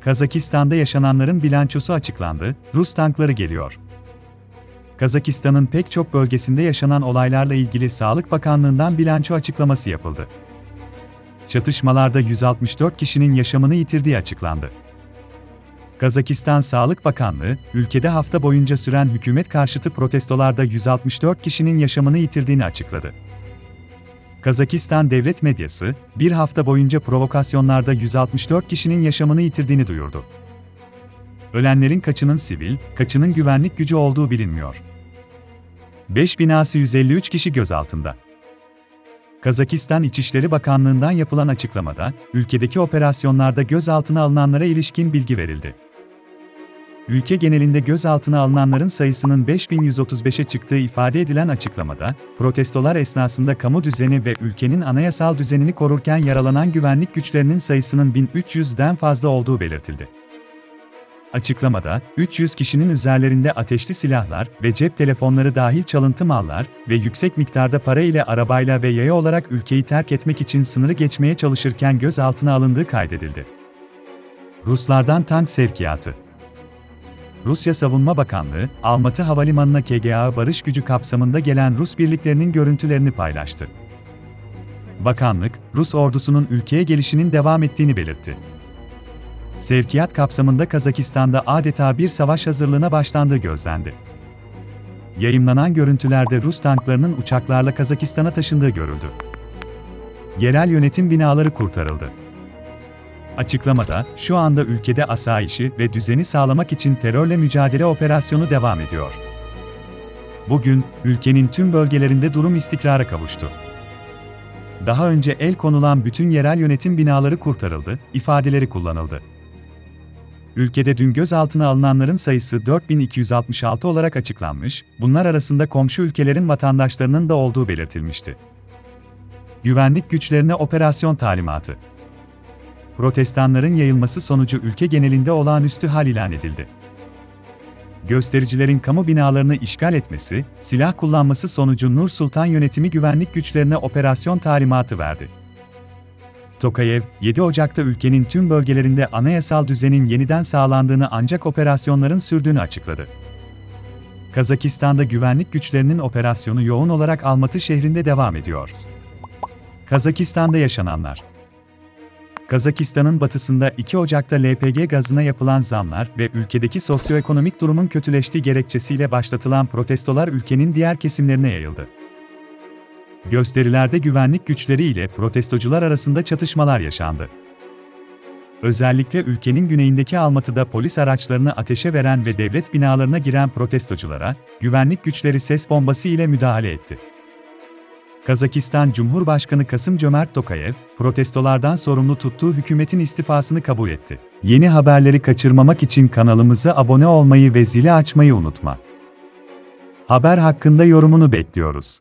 Kazakistan'da yaşananların bilançosu açıklandı, Rus tankları geliyor. Kazakistan'ın pek çok bölgesinde yaşanan olaylarla ilgili Sağlık Bakanlığı'ndan bilanço açıklaması yapıldı. Çatışmalarda 164 kişinin yaşamını yitirdiği açıklandı. Kazakistan Sağlık Bakanlığı, ülkede hafta boyunca süren hükümet karşıtı protestolarda 164 kişinin yaşamını yitirdiğini açıkladı. Kazakistan devlet medyası, bir hafta boyunca provokasyonlarda 164 kişinin yaşamını yitirdiğini duyurdu. Ölenlerin kaçının sivil, kaçının güvenlik gücü olduğu bilinmiyor. 5 binası 153 kişi gözaltında. Kazakistan İçişleri Bakanlığı'ndan yapılan açıklamada, ülkedeki operasyonlarda gözaltına alınanlara ilişkin bilgi verildi. Ülke genelinde gözaltına alınanların sayısının 5135'e çıktığı ifade edilen açıklamada, protestolar esnasında kamu düzeni ve ülkenin anayasal düzenini korurken yaralanan güvenlik güçlerinin sayısının 1300'den fazla olduğu belirtildi. Açıklamada, 300 kişinin üzerlerinde ateşli silahlar ve cep telefonları dahil çalıntı mallar ve yüksek miktarda para ile arabayla ve yaya olarak ülkeyi terk etmek için sınırı geçmeye çalışırken gözaltına alındığı kaydedildi. Ruslardan tank sevkiyatı Rusya Savunma Bakanlığı, Almatı Havalimanı'na KGA barış gücü kapsamında gelen Rus birliklerinin görüntülerini paylaştı. Bakanlık, Rus ordusunun ülkeye gelişinin devam ettiğini belirtti. Sevkiyat kapsamında Kazakistan'da adeta bir savaş hazırlığına başlandığı gözlendi. Yayımlanan görüntülerde Rus tanklarının uçaklarla Kazakistan'a taşındığı görüldü. Yerel yönetim binaları kurtarıldı. Açıklamada, şu anda ülkede asayişi ve düzeni sağlamak için terörle mücadele operasyonu devam ediyor. Bugün, ülkenin tüm bölgelerinde durum istikrara kavuştu. Daha önce el konulan bütün yerel yönetim binaları kurtarıldı, ifadeleri kullanıldı. Ülkede dün gözaltına alınanların sayısı 4266 olarak açıklanmış, bunlar arasında komşu ülkelerin vatandaşlarının da olduğu belirtilmişti. Güvenlik güçlerine operasyon talimatı. Protestanların yayılması sonucu ülke genelinde olağanüstü hal ilan edildi. Göstericilerin kamu binalarını işgal etmesi, silah kullanması sonucu Nur Sultan yönetimi güvenlik güçlerine operasyon talimatı verdi. Tokayev, 7 Ocak'ta ülkenin tüm bölgelerinde anayasal düzenin yeniden sağlandığını ancak operasyonların sürdüğünü açıkladı. Kazakistan'da güvenlik güçlerinin operasyonu yoğun olarak Almatı şehrinde devam ediyor. Kazakistan'da yaşananlar Kazakistan'ın batısında 2 Ocak'ta LPG gazına yapılan zamlar ve ülkedeki sosyoekonomik durumun kötüleştiği gerekçesiyle başlatılan protestolar ülkenin diğer kesimlerine yayıldı. Gösterilerde güvenlik güçleri ile protestocular arasında çatışmalar yaşandı. Özellikle ülkenin güneyindeki Almatı'da polis araçlarını ateşe veren ve devlet binalarına giren protestoculara, güvenlik güçleri ses bombası ile müdahale etti. Kazakistan Cumhurbaşkanı Kasım Cömert Tokayev, protestolardan sorumlu tuttuğu hükümetin istifasını kabul etti. Yeni haberleri kaçırmamak için kanalımıza abone olmayı ve zili açmayı unutma. Haber hakkında yorumunu bekliyoruz.